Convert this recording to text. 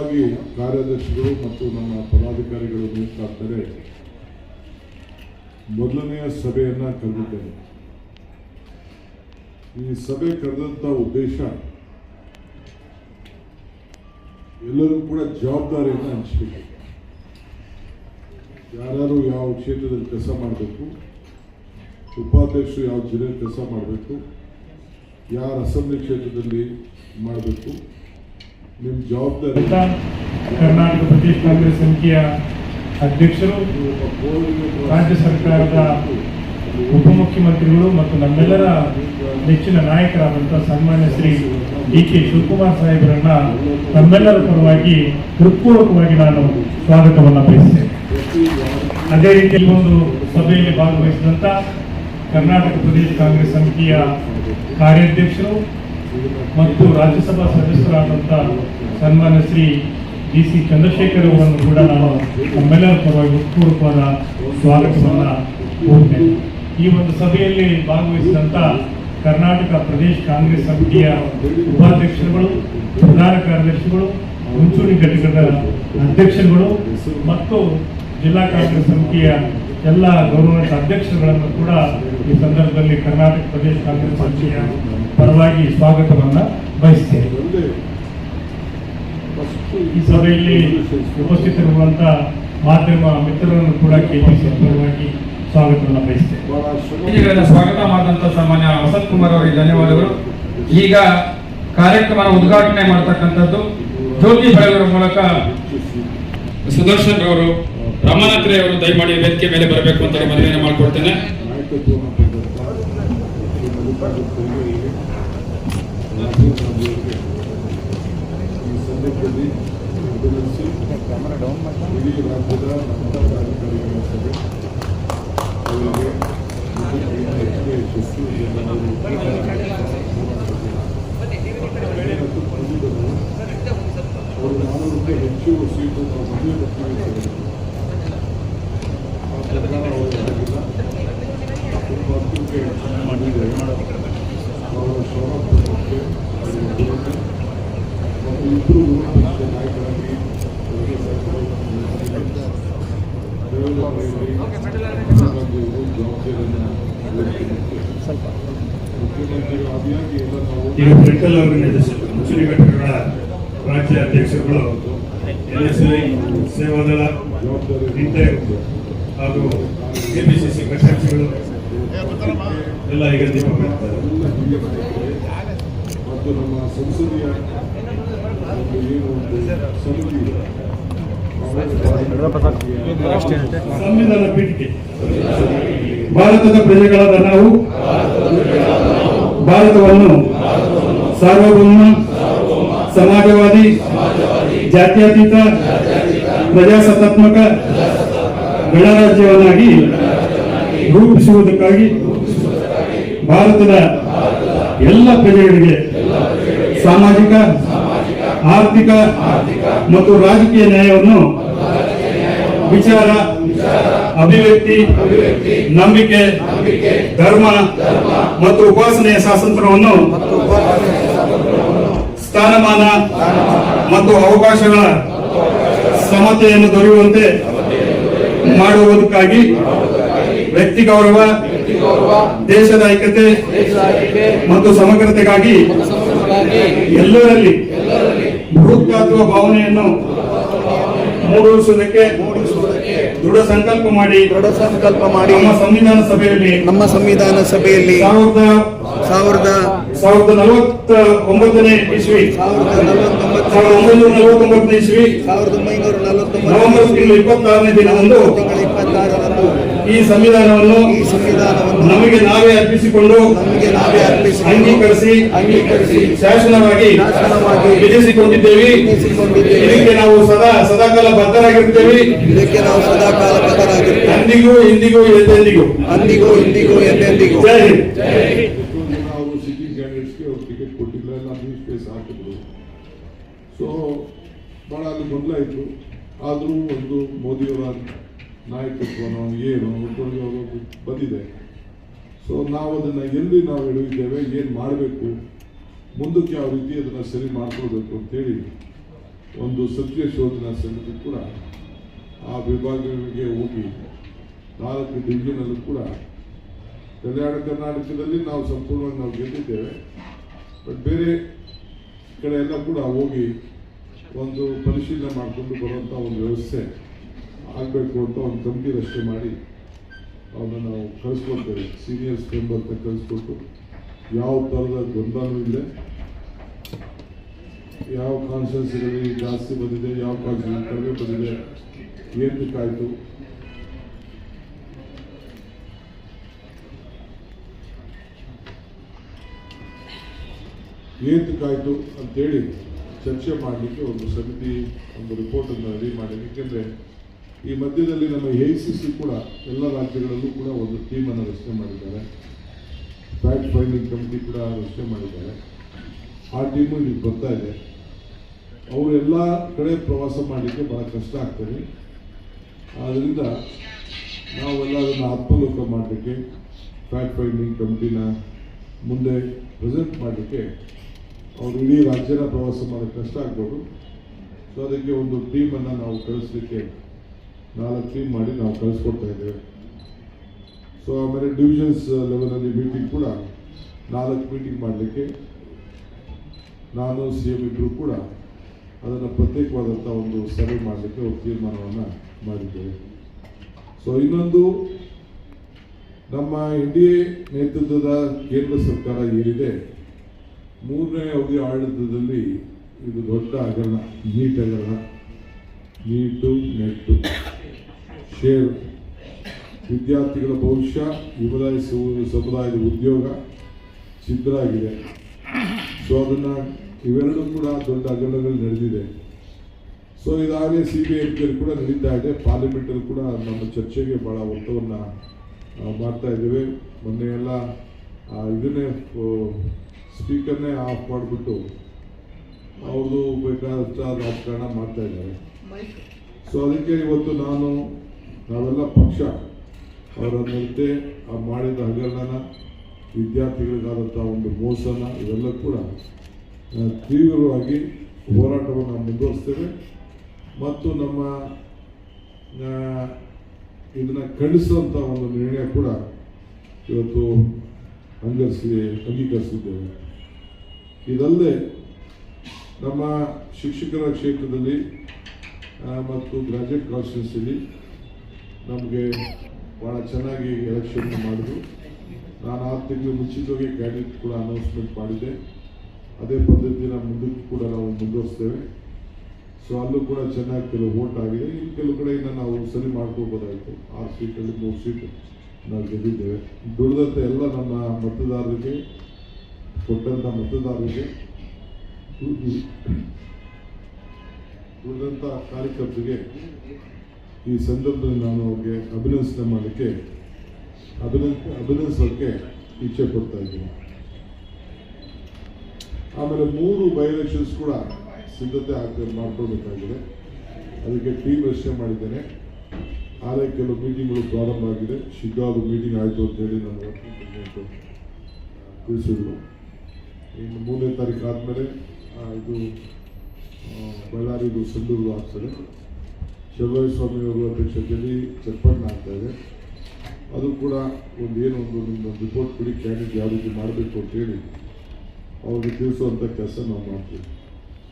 ಹೊಸದಾಗಿ ಕಾರ್ಯದರ್ಶಿಗಳು ಮತ್ತು ನಮ್ಮ ಪದಾಧಿಕಾರಿಗಳು ನೇಮಕಾಗ್ತಾರೆ. ಮೊದಲನೆಯ ಸಭೆಯನ್ನು ಕರೆದಿದ್ದೇನೆ. ಈ ಸಭೆ ಕರೆದಂತ ಉದ್ದೇಶ ಎಲ್ಲರೂ ಕೂಡ ಜವಾಬ್ದಾರಿಯನ್ನು ಹಂಚಬೇಕು. ಯಾರು ಯಾವ ಕ್ಷೇತ್ರದಲ್ಲಿ ಕೆಲಸ ಮಾಡಬೇಕು, ಉಪಾಧ್ಯಕ್ಷರು ಯಾವ ಜಿಲ್ಲೆಯಲ್ಲಿ ಕೆಲಸ ಮಾಡಬೇಕು, ಯಾರ ಅಸೆಂಬ್ಲಿ ಕ್ಷೇತ್ರದಲ್ಲಿ ಮಾಡಬೇಕು ನಿಮ್ಮ ಕರ್ನಾಟಕ ಪ್ರದೇಶ ಕಾಂಗ್ರೆಸ್ ಸಮಿತಿಯ ಅಧ್ಯಕ್ಷರು, ರಾಜ್ಯ ಸರ್ಕಾರದ ಉಪಮುಖ್ಯಮಂತ್ರಿಗಳು ಮತ್ತು ನಮ್ಮೆಲ್ಲರ ನೆಚ್ಚಿನ ನಾಯಕರಾದಂಥ ಸನ್ಮಾನ್ಯ ಶ್ರೀ ಡಿ ಕೆ ಶಿವಕುಮಾರ್ ಸಾಹೇಬರನ್ನ ನಮ್ಮೆಲ್ಲರ ಪರವಾಗಿ ಹೃತ್ಪೂರ್ವಕವಾಗಿ ನಾನು ಸ್ವಾಗತವನ್ನು ಬಯಸಿದೆ ಅದೇ ರೀತಿ ಒಂದು ಸಭೆಯಲ್ಲಿ ಭಾಗವಹಿಸಿದಂತ ಕರ್ನಾಟಕ ಪ್ರದೇಶ ಕಾಂಗ್ರೆಸ್ ಸಮಿತಿಯ ಕಾರ್ಯಾಧ್ಯಕ್ಷರು ಮತ್ತು ರಾಜ್ಯಸಭಾ ಸದಸ್ಯರಾದಂಥ ಸನ್ಮಾನ್ಯ ಶ್ರೀ ಡಿ ಸಿ ಚಂದ್ರಶೇಖರ್ ಅವರನ್ನು ಕೂಡ ನಾನು ನಮ್ಮೆಲ್ಲರ ಪರವಾಗಿ ಉತ್ಪೂರ್ವಕವಾದ ಸ್ವಾಗತವನ್ನು ಕೋರ್ತೇನೆ ಈ ಒಂದು ಸಭೆಯಲ್ಲಿ ಭಾಗವಹಿಸಿದಂಥ ಕರ್ನಾಟಕ ಪ್ರದೇಶ ಕಾಂಗ್ರೆಸ್ ಸಮಿತಿಯ ಉಪಾಧ್ಯಕ್ಷರುಗಳು, ಪ್ರಧಾನ ಕಾರ್ಯದರ್ಶಿಗಳು, ಮುಂಚೂಣಿ ಘಟಕದ ಅಧ್ಯಕ್ಷರುಗಳು ಮತ್ತು ಜಿಲ್ಲಾ ಕಾಂಗ್ರೆಸ್ ಸಮಿತಿಯ ಎಲ್ಲ ಗೌರವ ಅಧ್ಯಕ್ಷರುಗಳನ್ನು ಕೂಡ ಈ ಸಂದರ್ಭದಲ್ಲಿ ಕರ್ನಾಟಕ ಪ್ರದೇಶ ಕಾಂಗ್ರೆಸ್ ಸಮಿತಿಯ ಪರವಾಗಿ ಸ್ವಾಗತವನ್ನ ಬಯಸ್ತೇನೆ. ಈ ಸಭೆಯಲ್ಲಿ ಉಪಸ್ಥಿತರಿರುವಂತ ಮಾಧ್ಯಮ ಮಿತ್ರರನ್ನು ಕೂಡ ಕೆಪಿಸಿ ಪರವಾಗಿ ಸ್ವಾಗತವನ್ನು ಬಯಸ್ತೇನೆ. ಸ್ವಾಗತ ಮಾಡಿದಂತ ಸಾಮಾನ್ಯ ವಸಂತ್ ಕುಮಾರ್ ಅವರಿಗೆ ಧನ್ಯವಾದಗಳು. ಈಗ ಕಾರ್ಯಕ್ರಮ ಉದ್ಘಾಟನೆ ಮಾಡತಕ್ಕಂಥದ್ದು ಜ್ಯೋತಿ ಬೆಳಗುವ ಮೂಲಕ ಸುದರ್ಶನ್ ಅವರು ರಮಾನಾಥ್ರೆ ಅವರು ದಯಮಾಡಿ ವೇದಿಕೆ ಮೇಲೆ ಬರಬೇಕು ಅಂತ ಮನವಿಯನ್ನು ಮಾಡಿಕೊಡ್ತೇನೆ ಸಂದರ್ಭದಲ್ಲಿ ಅಭಿನಂದಿಸಿ ಇಡೀ ರಾಜ್ಯದ ನಮ್ಮ ಪದಾಧಿಕಾರಿಗಳ ಸಭೆ ಅವರಿಗೆ ಮುಂದಿನ ಹೆಚ್ಚಿಗೆ ಯಶಸ್ಸು ಅವರು ನಾನ್ನೂರಕ್ಕೆ ಹೆಚ್ಚು ಸೀಟು ನಾವು ಮದುವೆ ಬರ್ತೀವಿ ಅಂತ ಹೇಳಿದ್ರು. ಆ ಪ್ರಕಾರ ಅವರು ಆಗಿಲ್ಲ ಅತ್ಯುತ್ತಮ ಯೋಚನೆ ಮಾಡಿದೆ ಅವರ ಮತ್ತು ಇಬ್ಬರು ನಾಯಕರಾಗಿ ಈಗ ಫ್ರೆಂಟಲ್ ಆರ್ಗನೈಸೇಷನ್ ಮುಸ್ಲಿಂ ಘಟಕಗಳ ರಾಜ್ಯ ಅಧ್ಯಕ್ಷರುಗಳು ಎನ್ ಎಸ್ ಐ ಸೇವಾದಳ ಇಂಟೆಕ್ ಹಾಗೂ ಕೆಪಿಸಿಸಿ ಕಕ್ಷಗಳು ಎಲ್ಲ ಈಗ ದೀಪ ಬೆಳಗ್ತಾರೆ. ಎಲ್ಲ ಹಿರಿಯ ನಾಯಕರೇ ಮತ್ತು ನಮ್ಮ ಸಂಸದೀಯ ಒಂದು ಏನು ಒಂದು ಸಮಿತಿ ಇದೆ, ಅವರು ಸಂವಿಧಾನ ಪೀಠಿಕೆ ಭಾರತದ ಪ್ರಜೆಗಳಾದ ನಾವು ಭಾರತವನ್ನು ಸಾರ್ವಭೌಮ ಸಮಾಜವಾದಿ ಜಾತ್ಯತೀತ ಪ್ರಜಾಸತ್ತಾತ್ಮಕ ಗಣರಾಜ್ಯವನ್ನಾಗಿ ರೂಪಿಸುವುದಕ್ಕಾಗಿ ಭಾರತದ ಎಲ್ಲ ಪ್ರಜೆಗಳಿಗೆ ಸಾಮಾಜಿಕ, ಆರ್ಥಿಕ ಮತ್ತು ರಾಜಕೀಯ ನ್ಯಾಯವನ್ನು ವಿಚಾರ, ಅಭಿವ್ಯಕ್ತಿ, ನಂಬಿಕೆ, ಧರ್ಮ ಮತ್ತು ಉಪಾಸನೆಯ ಸ್ವಾತಂತ್ರ್ಯವನ್ನು ಸ್ಥಾನಮಾನ ಮತ್ತು ಅವಕಾಶಗಳ ಸಮತೆಯನ್ನು ದೊರೆಯುವಂತೆ ಮಾಡುವುದಕ್ಕಾಗಿ ವ್ಯಕ್ತಿ ಗೌರವ ದೇಶದ ಐಕ್ಯತೆ ಮತ್ತು ಸಮಗ್ರತೆಗಾಗಿ ಎಲ್ಲರಲ್ಲಿ ಬೃಹತ್ಕಾತ್ವ ಭಾವನೆಯನ್ನು ಮೂಡಿಸುವುದಕ್ಕೆ ದೃಢ ಸಂಕಲ್ಪ ಮಾಡಿ ದೃಢ ಸಂಕಲ್ಪ ಮಾಡಿ ನಮ್ಮ ಸಂವಿಧಾನ ಸಭೆಯಲ್ಲಿ ನಮ್ಮ ಸಂವಿಧಾನ ಸಭೆಯಲ್ಲಿ ಸಾವಿರದ ಸಾವಿರದ ಸಾವಿರದ ನಲವತ್ತ ಒಂಬತ್ತನೇ ಇಸ್ವಿ. ಸಾವಿರದ ಒಂಬೈನೂರ ನಲವತ್ತೊಂಬತ್ತನೇ ಇಸ್ವಿ. ಸಾವಿರದ ಒಂಬೈನೂರ ನಲವತ್ತೊಂಬತ್ತು ನವೆಂಬರ್ ತಿಂಗಳು ಇಪ್ಪತ್ತಾರನೇ ದಿನದಂದು ತಿಂಗಳ ಇಪ್ಪತ್ತಾರರಂದು ಈ ಸಂವಿಧಾನವನ್ನು ಈ ಸಂವಿಧಾನವನ್ನು ನಮಗೆ ನಾವೇ ಅರ್ಪಿಸಿಕೊಂಡು ನಮಗೆ ನಾವೇ ಅರ್ಪಿಸಿ ಅಂಗೀಕರಿಸಿ ಅಂಗೀಕರಿಸಿ ಶಾಸನವಾಗಿ ವಿಧಿಸಿಕೊಂಡಿದ್ದೇವೆ. ಇದಕ್ಕೆ ನಾವು ಸದಾ ಸದಾಕಾಲ ಬದ್ಧರಾಗಿರ್ತೇವೆ. ಇದಕ್ಕೆ ನಾವು ಸದಾಕಾಲ ಬದ್ಧರಾಗಿರ್ತೇವೆ. ಅಂದಿಗೂ ಇಂದಿಗೂ ಎಂದೆಂದಿಗೂ. ಅಂದಿಗೂ ಇಂದಿಗೂ ಎಂದೆಂದಿಗೂ. ಜೈ ನಾವು ಸಿಟ್ಟಿಂಗ್ ಕ್ಯಾಂಡಿಡೇಟ್ಸ್ಗೆ ಅವ್ರು ಟಿಕೆಟ್ ಕೊಟ್ಟಿಲ್ಲ ಎಲ್ಲ ನ್ಯೂಸ್ ಪೇಸ್ ಹಾಕಿದ್ರು. ಸೊ ಭಾಳ ಅದು ಗೊಂದಲ ಇತ್ತು. ಆದರೂ ಒಂದು ಮೋದಿಯವರ ನಾಯಕತ್ವನೋ ಏನು ಒಬ್ಬರಿಗೆ ಬಂದಿದೆ. ಸೊ ನಾವು ಅದನ್ನು ಎಲ್ಲಿ ನಾವು ಹೇಳಿದ್ದೇವೆ ಏನು ಮಾಡಬೇಕು, ಮುಂದಕ್ಕೆ ಯಾವ ರೀತಿ ಅದನ್ನು ಸರಿ ಮಾಡ್ಕೊಳ್ಬೇಕು ಅಂತೇಳಿ ಒಂದು ಸತ್ಯ ಶೋಧನಾ ಸಮಿತಿ ಕೂಡ ಆ ವಿಭಾಗಗಳಿಗೆ ಹೋಗಿ, ನಾಲ್ಕು ಡಿವಿಷನಲ್ಲೂ ಕೂಡ ಕಲ್ಯಾಣ ಕರ್ನಾಟಕದಲ್ಲಿ ನಾವು ಸಂಪೂರ್ಣವಾಗಿ ನಾವು ಗೆದ್ದಿದ್ದೇವೆ. ಬಟ್ ಬೇರೆ ಕಡೆ ಎಲ್ಲ ಕೂಡ ಹೋಗಿ ಒಂದು ಪರಿಶೀಲನೆ ಮಾಡಿಕೊಂಡು ಬರುವಂಥ ಒಂದು ವ್ಯವಸ್ಥೆ. ಆಗಬೇಕು ಅಂತ ಒಂದು ಕಮಿಟಿ ರಚನೆ ಮಾಡಿ ಅವನ್ನ ನಾವು ಕಳಿಸ್ಕೊಡ್ತೇವೆ. ಸೀನಿಯರ್ಸ್ ಅಂತ ಕಳಿಸ್ಕೊಟ್ಟು ಯಾವ ಥರದ ಗೊಂದಲ ಇದೆ ಯಾವ ಕಾನ್ಸ್ಟೆನ್ಸಿಗಳಲ್ಲಿ ಜಾಸ್ತಿ ಬಂದಿದೆ, ಯಾವ ಕಾನ್ಸ್ಟಿಟ್ಯೂನ್ಸಿ ಕಡಿಮೆ ಬಂದಿದೆ ಏನಕ್ಕಾಯಿತು ಏನಕ್ಕಾಯಿತು ಅಂತೇಳಿ ಚರ್ಚೆ ಮಾಡಲಿಕ್ಕೆ ಒಂದು ಸಮಿತಿ, ಒಂದು ರಿಪೋರ್ಟನ್ನು ರೆಡಿ ಮಾಡಿ ಏಕೆಂದರೆ ಈ ಮಧ್ಯದಲ್ಲಿ ನಮ್ಮ ಎ ಸಿ ಸಿ ಕೂಡ ಎಲ್ಲ ರಾಜ್ಯಗಳಲ್ಲೂ ಕೂಡ ಒಂದು ಟೀಮನ್ನು ರಚನೆ ಮಾಡಿದ್ದಾರೆ. ಫ್ಯಾಕ್ಟ್ ಫೈಂಡಿಂಗ್ ಕಮಿಟಿ ಕೂಡ ರಚನೆ ಮಾಡಿದ್ದಾರೆ. ಆ ಟೀಮು ಇಲ್ಲಿ ಬರ್ತಾ ಇದೆ. ಅವರು ಎಲ್ಲ ಕಡೆ ಪ್ರವಾಸ ಮಾಡಲಿಕ್ಕೆ ಬಹಳ ಕಷ್ಟ ಆಗ್ತದೆ. ಆದ್ದರಿಂದ ನಾವೆಲ್ಲ ಅದನ್ನು ಆತ್ಮಲೋಕ ಮಾಡಲಿಕ್ಕೆ ಫ್ಯಾಕ್ಟ್ ಫೈಂಡಿಂಗ್ ಕಮಿಟಿನ ಮುಂದೆ ಪ್ರೆಸೆಂಟ್ ಮಾಡಲಿಕ್ಕೆ ಅವರು ಇಡೀ ರಾಜ್ಯನ ಪ್ರವಾಸ ಮಾಡೋಕ್ಕೆ ಕಷ್ಟ ಆಗ್ಬೋದು. ಸೊ ಅದಕ್ಕೆ ಒಂದು ಟೀಮನ್ನು ನಾವು ಕಳಿಸ್ಲಿಕ್ಕೆ ನಾಲ್ಕು ಟೀಮ್ ಮಾಡಿ ನಾವು ಕಳಿಸ್ಕೊಡ್ತಾ ಇದ್ದೇವೆ. ಸೊ ಆಮೇಲೆ ಡಿವಿಷನ್ಸ್ ಲೆವೆಲಲ್ಲಿ ಮೀಟಿಂಗ್ ಕೂಡ ನಾಲ್ಕು ಮೀಟಿಂಗ್ ಮಾಡಲಿಕ್ಕೆ ನಾನು ಸಿ ಎಂ ಇಬ್ಬರು ಕೂಡ ಅದನ್ನು ಪ್ರತ್ಯೇಕವಾದಂಥ ಒಂದು ಸರ್ವೆ ಮಾಡಲಿಕ್ಕೆ ಒಂದು ತೀರ್ಮಾನವನ್ನು ಮಾಡಿದ್ದೇವೆ. ಸೊ ಇನ್ನೊಂದು ನಮ್ಮ ಎನ್ ಡಿ ಎ ನೇತೃತ್ವದ ಕೇಂದ್ರ ಸರ್ಕಾರ ಏನಿದೆ, ಮೂರನೇ ಅವಧಿ ಆಡಳಿತದಲ್ಲಿ ಇದು ದೊಡ್ಡ ಹಗರಣ, ನೀಟ್ ಹಗರಣ. ನೀಟು, ನೆಟ್ಟು. ಶೇರ್ ವಿದ್ಯಾರ್ಥಿಗಳ ಭವಿಷ್ಯ ಸಮುದಾಯ ಸಮುದಾಯದ ಉದ್ಯೋಗ ಛಿದ್ರ ಆಗಿದೆ ಸೊ ಅದನ್ನು ಇವೆರಡೂ ಕೂಡ ದೊಡ್ಡ ಅಗಲಗಳು ನಡೆದಿದೆ. ಸೊ ಇದಾಗಲೇ ಸಿ ಬಿ ಐ ಕೂಡ ನಡೀತಾ ಇದೆ. ಪಾರ್ಲಿಮೆಂಟಲ್ಲಿ ಕೂಡ ನಮ್ಮ ಚರ್ಚೆಗೆ ಭಾಳ ಒತ್ತವನ್ನು ಮಾಡ್ತಾ ಇದ್ದೇವೆ. ಮೊನ್ನೆ ಎಲ್ಲ ಇದನ್ನೇ ಸ್ಪೀಕರ್ನೇ ಆಫ್ ಮಾಡಿಬಿಟ್ಟು ಅವರು ಬೇಕಾದಷ್ಟು ರಾಜಕಾರಣ ಮಾಡ್ತಾ ಇದ್ದಾರೆ. ಸೊ ಅದಕ್ಕೆ ಇವತ್ತು ನಾನು ನಾವೆಲ್ಲ ಪಕ್ಷ ಅವರ ನಡತೆ ಆ ಮಾಡಿದ ಹಗರಣನ ವಿದ್ಯಾರ್ಥಿಗಳಿಗಾದಂಥ ಒಂದು ಮೋಸನ ಇವೆಲ್ಲ ಕೂಡ ತೀವ್ರವಾಗಿ ಹೋರಾಟವನ್ನು ಮುಂದುವರಿಸ್ತೇವೆ. ಮತ್ತು ನಮ್ಮ ಇದನ್ನು ಖಂಡಿಸುವಂಥ ಒಂದು ನಿರ್ಣಯ ಕೂಡ ಇವತ್ತು ಅಂಗರಿಸಿ ಅಂಗೀಕರಿಸಿದ್ದೇವೆ. ಇದಲ್ಲದೆ ನಮ್ಮ ಶಿಕ್ಷಕರ ಕ್ಷೇತ್ರದಲ್ಲಿ ಮತ್ತು ಗ್ರಾಜುಯೇಟ್ ಕಾನ್ಸ್ಟಿಟ್ಯೂನ್ಸಿಲಿ ನಮಗೆ ಭಾಳ ಚೆನ್ನಾಗಿ ಎಲೆಕ್ಷನ್ ಮಾಡಿದ್ರು. ನಾನು ಆರು ತಿಂಗಳು ಮುಂಚಿತವಾಗಿ ಕ್ಯಾಂಡಿಡೇಟ್ ಕೂಡ ಅನೌನ್ಸ್ಮೆಂಟ್ ಮಾಡಿದೆ. ಅದೇ ಪದ್ಧತಿನ ಮುಂದಕ್ಕೂ ಕೂಡ ನಾವು ಮುಂದುವರಿಸ್ತೇವೆ. ಸೊ ಅಲ್ಲೂ ಕೂಡ ಚೆನ್ನಾಗಿ ಕೆಲವು ವೋಟ್ ಆಗಿದೆ. ಇನ್ನು ಕೆಲವು ಕಡೆ ಇನ್ನು ನಾವು ಸರಿ ಮಾಡ್ಕೋಬೋದಾಯಿತು ಆರು ಸೀಟಲ್ಲಿ ಮೂರು ಸೀಟ್ ನಾವು ಗೆದ್ದಿದ್ದೇವೆ. ದುಡಿದಂಥ ಎಲ್ಲ ನಮ್ಮ ಮತದಾರರಿಗೆ ಕೊಟ್ಟಂಥ ಮತದಾರರಿಗೆ ದುಡಿದಂಥ ಕಾರ್ಯಕರ್ತರಿಗೆ ಈ ಸಂದರ್ಭದಲ್ಲಿ ನಾನು ಅವ್ರಿಗೆ ಅಭಿನಂದನೆ ಮಾಡಲಿಕ್ಕೆ, ಅಭಿನಂದ ಅಭಿನಂದಿಸೋಕ್ಕೆ ಇಚ್ಛೆ ಪಡ್ತಾ ಇದ್ದೀನಿ. ಆಮೇಲೆ ಮೂರು ಬೈ ಎಲೆಕ್ಷನ್ಸ್ ಕೂಡ ಸಿದ್ಧತೆ ಆಗ್ತಾ, ಮಾಡ್ಕೊಳ್ಬೇಕಾಗಿದೆ. ಅದಕ್ಕೆ ಟೀಮ್ ರಚನೆ ಮಾಡಿದ್ದೇನೆ. ಆದರೆ ಕೆಲವು ಮೀಟಿಂಗ್ಗಳು ಪ್ರಾರಂಭ ಆಗಿದೆ. ಶೀಘ್ರ ಮೀಟಿಂಗ್ ಆಯಿತು ಅಂತ ಹೇಳಿ ನಾನು ತಿಳಿಸಿದ್ರು. ಇನ್ನು ಮೂರನೇ ತಾರೀಕು ಆದಮೇಲೆ ಇದು ಬಳ್ಳಾರಿದು, ಸಂಡೂರು ಆಗ್ತದೆ. ಸ್ವಾಮಿಯವರು ಅಧ್ಯಕ್ಷತೆಯಲ್ಲಿ ಚಪ್ಪಣ್ಣ ಆಗ್ತಾ ಇದೆ. ಅದು ಕೂಡ ಒಂದು ಏನು ಒಂದು ರಿಪೋರ್ಟ್ ಕೊಡಿ, ಕ್ಯಾಂಡಿಡೇಟ್ ಯಾವ ರೀತಿ ಮಾಡಬೇಕು ಅಂತೇಳಿ ಅವ್ರಿಗೆ ತಿಳಿಸುವಂಥ ಕೆಲಸ ನಾವು ಮಾಡ್ತೀವಿ.